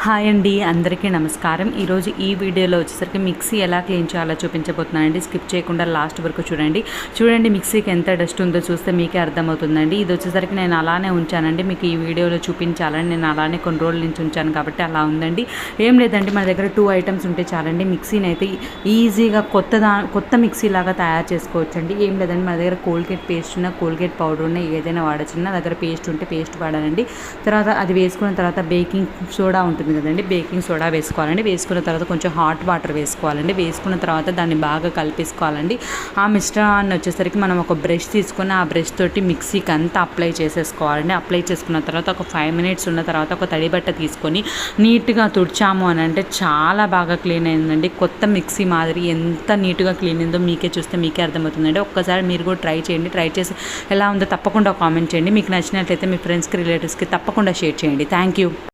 Hi అండి అందరికీ నమస్కారం. ఈరోజు ఈ వీడియోలో వచ్చేసరికి మిక్సీ ఎలా క్లీన్ చేయాలో చూపించబోతున్నానండి. స్కిప్ చేయకుండా లాస్ట్ వరకు చూడండి. చూడండి మిక్సీకి ఎంత డస్ట్ ఉందో చూస్తే మీకే అర్థమవుతుందండి. ఇది వచ్చేసరికి నేను అలానే ఉంచానండి. మీకు ఈ వీడియోలో చూపించాలని నేను అలానే కొన్ని రోజుల నుంచి ఉంచాను కాబట్టి అలా ఉందండి. ఏం లేదండి మన దగ్గర టూ ఐటమ్స్ ఉంటే చాలండి. మిక్సీని అయితే ఈజీగా కొత్త దా కొత్త మిక్సీ లాగా తయారు చేసుకోవచ్చండి. ఏం లేదండి మన దగ్గర కోల్గేట్ పేస్ట్ ఉన్న కోల్గేట్ పౌడర్ ఉన్న ఏదైనా వాడచ్చు. నా దగ్గర పేస్ట్ ఉంటే పేస్ట్ వాడాలండి తర్వాత అది వేసుకున్న తర్వాత బేకింగ్ సోడా ఉంటుంది కదండి. బేకింగ్ సోడా వేసుకోవాలండి. వేసుకున్న తర్వాత కొంచెం హాట్ వాటర్ వేసుకోవాలండి. వేసుకున్న తర్వాత దాన్ని బాగా కలిపేసుకోవాలండి. ఆ మిశ్రమాన్ని వచ్చేసరికి మనం ఒక బ్రష్ తీసుకుని ఆ బ్రష్ తోటి మిక్సీకి అంతా అప్లై చేసేసుకోవాలండి. అప్లై చేసుకున్న తర్వాత ఒక ఫైవ్ మినిట్స్ ఉన్న తర్వాత ఒక తడి బట్ట తీసుకొని నీట్గా తుడిచాము అని అంటే చాలా బాగా క్లీన్ అయిందండి. కొత్త మిక్సీ మాదిరి ఎంత నీట్గా క్లీన్ అయిందో మీకే చూస్తే మీకే అర్థమవుతుందండి. ఒక్కసారి మీరు కూడా ట్రై చేయండి. ట్రై చేసి ఎలా ఉందో తప్పకుండా కామెంట్ చేయండి. మీకు నచ్చినట్లయితే మీ ఫ్రెండ్స్కి రిలేటివ్స్కి తప్పకుండా షేర్ చేయండి. Thank you.